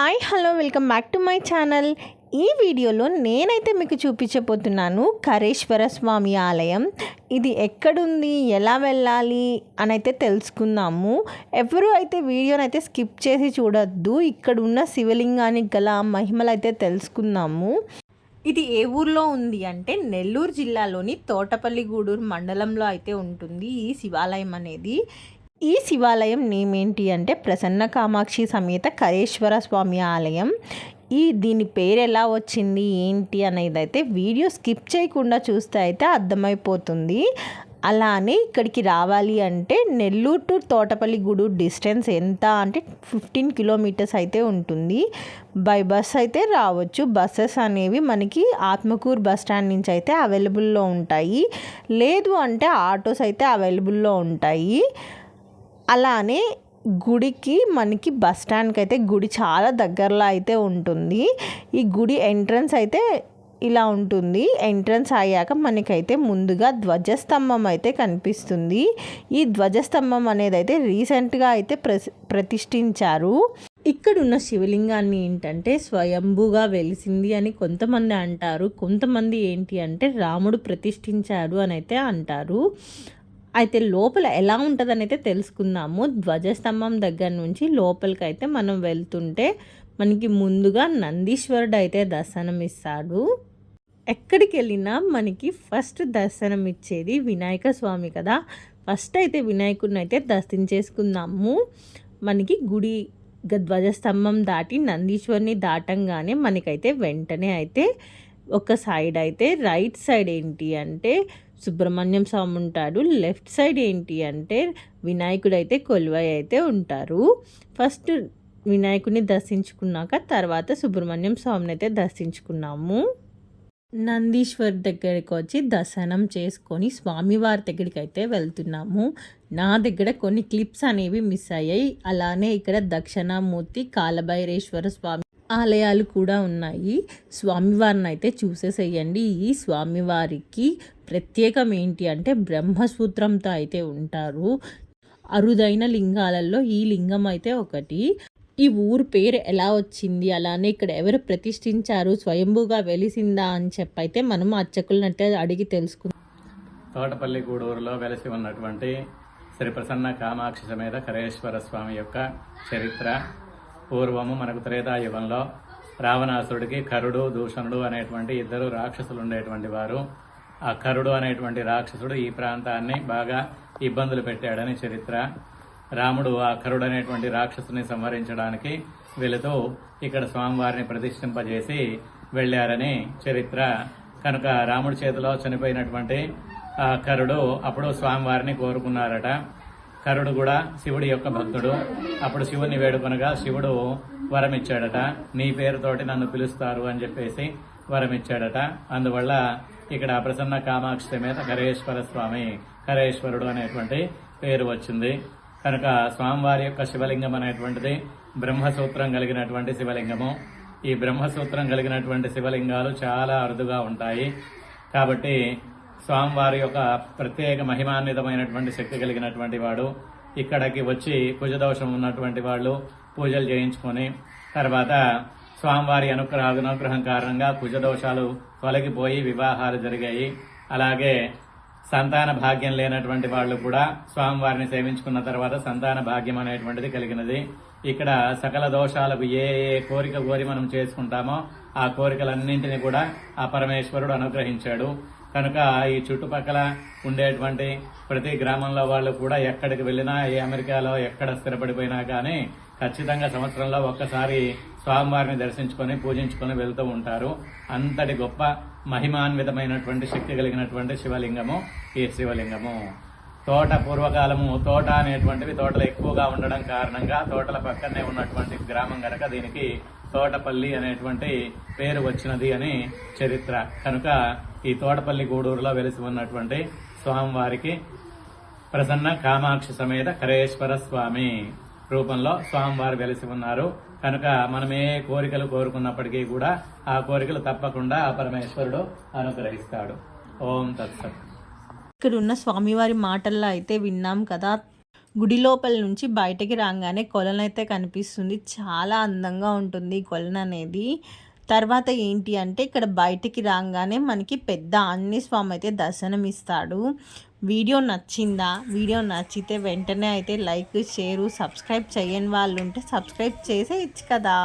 Hi hello welcome back to my channel. ఈ వీడియోలో నేనైతే మీకు చూపించబోతున్నాను కరేశ్వర స్వామి ఆలయం. ఇది ఎక్కడుంది ఎలా వెళ్ళాలి అని అయితే తెలుసుకుందాము. ఎవరు అయితే వీడియోని అయితే స్కిప్ చేసి చూడొద్దు ఇక్కడ ఉన్న శివలింగానికి గల మహిమలు అయితే తెలుసుకుందాము. ఇది ఏ ఊర్లో ఉంది అంటే నెల్లూరు జిల్లాలోని తోటపల్లి గూడూరు మండలంలో అయితే ఉంటుంది ఈ శివాలయం అనేది. ఈ శివాలయం నేమ్ ఏంటి అంటే ప్రసన్న కామాక్షి సమేత కరేశ్వర స్వామి ఆలయం. ఈ దీని పేరు ఎలా వచ్చింది ఏంటి అనేది అయితే వీడియో స్కిప్ చేయకుండా చూస్తే అయితే అర్థమైపోతుంది. అలానే ఇక్కడికి రావాలి అంటే నెల్లూరు టు తోటపల్లి గూడూరు డిస్టెన్స్ ఎంత అంటే ఫిఫ్టీన్ కిలోమీటర్స్ అయితే ఉంటుంది. బై బస్ అయితే రావచ్చు. బస్సెస్ అనేవి మనకి ఆత్మకూరు బస్ స్టాండ్ నుంచి అయితే అవైలబుల్లో ఉంటాయి. లేదు అంటే ఆటోస్ అయితే అవైలబుల్లో ఉంటాయి. అలానే గుడికి మనకి బస్ స్టాండ్కి అయితే గుడి చాలా దగ్గరలో అయితే ఉంటుంది. ఈ గుడి ఎంట్రన్స్ అయితే ఇలా ఉంటుంది. ఎంట్రన్స్ అయ్యాక మనకైతే ముందుగా ధ్వజస్తంభం అయితే కనిపిస్తుంది. ఈ ధ్వజస్తంభం అనేది అయితే రీసెంట్గా అయితే ప్ర ప్రతిష్ఠించారు. ఇక్కడున్న శివలింగాన్ని ఏంటంటే స్వయంభూగా వెలిసింది అని కొంతమంది అంటారు. కొంతమంది ఏంటి అంటే రాముడు ప్రతిష్ఠించాడు అని అయితే అంటారు. అయితే లోపల ఎలా ఉంటుందనైతే తెలుసుకుందాము. ధ్వజస్తంభం దగ్గర నుంచి లోపలికి అయితే మనం వెళ్తుంటే మనకి ముందుగా నందీశ్వరుడు అయితే దర్శనం ఇస్తాడు. ఎక్కడికి వెళ్ళినా మనకి ఫస్ట్ దర్శనం ఇచ్చేది వినాయక స్వామి కదా. ఫస్ట్ అయితే వినాయకుడిని అయితే దర్శించేసుకుందాము మనకి గుడి ధ్వజస్తంభం దాటి నందీశ్వరిని దాటంగానే మనకైతే వెంటనే అయితే ఒక సైడ్ అయితే రైట్ సైడ్ ఏంటి అంటే సుబ్రహ్మణ్యం స్వామి ఉంటాడు. లెఫ్ట్ సైడ్ ఏంటి అంటే వినాయకుడు అయితే కొలువై అయితే ఉంటారు. ఫస్ట్ వినాయకుడిని దర్శించుకున్నాక తర్వాత సుబ్రహ్మణ్యం స్వామిని అయితే దర్శించుకున్నాము. నందీశ్వర్ దగ్గరికి వచ్చి దర్శనం చేసుకొని స్వామివారి దగ్గరికి అయితే వెళ్తున్నాము. నా దగ్గర కొన్ని క్లిప్స్ అనేవి మిస్ అయ్యాయి. అలానే ఇక్కడ దక్షిణామూర్తి కాలభైరేశ్వర స్వామి ఆలయాలు కూడా ఉన్నాయి. స్వామివారిని అయితే చూసేసేయండి. ఈ స్వామివారికి ప్రత్యేకం ఏంటి అంటే బ్రహ్మసూత్రంతో అయితే ఉంటారు. అరుదైన లింగాలలో ఈ లింగం అయితే ఒకటి. ఈ ఊరు పేరు ఎలా వచ్చింది? అలానే ఇక్కడ ఎవరు ప్రతిష్ఠించారు? స్వయంభూగా వెలిసిందా అని చెప్పైతే మనం అర్చకులనట్టే అడిగి తెలుసుకుందాం. తోటపల్లి గూడూరులో వెలిసి ఉన్నటువంటి శ్రీ ప్రసన్న కామాక్షి సమేత కరేశ్వర స్వామి యొక్క చరిత్ర. పూర్వము మనకు త్రేతాయుగంలో రావణాసురుడికి కరుడు దూషణుడు అనేటువంటి ఇద్దరు రాక్షసులు ఉండేటువంటి వారు. ఆ కరుడు అనేటువంటి రాక్షసుడు ఈ ప్రాంతాన్ని బాగా ఇబ్బందులు పెట్టాడని చరిత్ర. రాముడు ఆ కరుడు అనేటువంటి రాక్షసుని సంహరించడానికి వెళుతూ ఇక్కడ స్వామివారిని ప్రతిష్ఠింపజేసి వెళ్ళారని చరిత్ర. కనుక రాముడి చేతిలో చనిపోయినటువంటి ఆ కరుడు అప్పుడు స్వామివారిని కోరుకున్నారట. కరుడు కూడా శివుడి యొక్క భక్తుడు. అప్పుడు శివుని వేడుకొనగా శివుడు వరం ఇచ్చాడట నీ పేరుతోటి నన్ను పిలుస్తారు అని చెప్పేసి వరం ఇచ్చాడట అందువల్ల ఇక్కడ ప్రసన్న కామాక్షి సమేత కరేశ్వర స్వామి కరేశ్వరుడు అనేటువంటి పేరు వచ్చింది. కనుక స్వామివారి యొక్క శివలింగం అనేటువంటిది బ్రహ్మసూత్రం కలిగినటువంటి శివలింగము. ఈ బ్రహ్మసూత్రం కలిగినటువంటి శివలింగాలు చాలా అరుదుగా ఉంటాయి. కాబట్టి స్వామివారి యొక్క ప్రత్యేక మహిమాన్వితమైనటువంటి శక్తి కలిగినటువంటి వాడు. ఇక్కడికి వచ్చి కుజదోషం ఉన్నటువంటి వాళ్ళు పూజలు చేయించుకొని తర్వాత స్వామివారి అనుగ్రహ అనుగ్రహం కారణంగా కుజదోషాలు తొలగిపోయి వివాహాలు జరిగాయి. అలాగే సంతాన భాగ్యం లేనటువంటి వాళ్ళు కూడా స్వామివారిని సేవించుకున్న తర్వాత సంతాన భాగ్యం అనేటువంటిది కలిగినది. ఇక్కడ సకల దోషాలకు ఏ ఏ కోరిక కోరి మనం చేసుకుంటామో ఆ కోరికలన్నింటినీ కూడా ఆ పరమేశ్వరుడు అనుగ్రహించాడు. కనుక ఈ చుట్టుపక్కల ఉండేటువంటి ప్రతి గ్రామంలో వాళ్ళు కూడా ఎక్కడికి వెళ్ళినా ఏ అమెరికాలో ఎక్కడ స్థిరపడిపోయినా కానీ ఖచ్చితంగా సంవత్సరంలో ఒక్కసారి స్వామివారిని దర్శించుకొని పూజించుకొని వెళ్తూ ఉంటారు. అంతటి గొప్ప మహిమాన్వితమైనటువంటి శక్తి కలిగినటువంటి శివలింగము ఈ శివలింగము. తోట పూర్వకాలము తోట అనేటువంటివి తోటలు ఎక్కువగా ఉండడం కారణంగా తోటల పక్కనే ఉన్నటువంటి గ్రామం కనుక దీనికి తోటపల్లి అనేటువంటి పేరు వచ్చినది అని చరిత్ర. కనుక ఈ తోటపల్లి గూడూరులో వెలిసి ఉన్నటువంటి స్వామివారికి ప్రసన్న కామాక్షి సమేత కరేశ్వర స్వామి రూపంలో స్వామివారు వెలిసి ఉన్నారు. కనుక మనం ఏ కోరికలు కోరుకున్నప్పటికీ కూడా ఆ కోరికలు తప్పకుండా ఆ పరమేశ్వరుడు అనుగ్రహిస్తాడు. ఓం తత్సత్. ఇక్కడ ఉన్న స్వామివారి మాటల్లో అయితే విన్నాం కదా. గుడి లోపల నుంచి బయటకి రాగానే కొలను అయితే కనిపిస్తుంది. చాలా అందంగా ఉంటుంది కొలను అనేది. తర్వాత ఏంటి అంటే ఇక్కడ బయటికి రాగానే మనకి పెద్ద ఆంజనేయ స్వామి అయితే దర్శనం ఇస్తాడు. వీడియో నచ్చిందా? వీడియో నచ్చితే వెంటనే అయితే లైక్ షేరు సబ్స్క్రైబ్ చేయని వాళ్ళు ఉంటే సబ్స్క్రైబ్ చేసేయచ్చు కదా.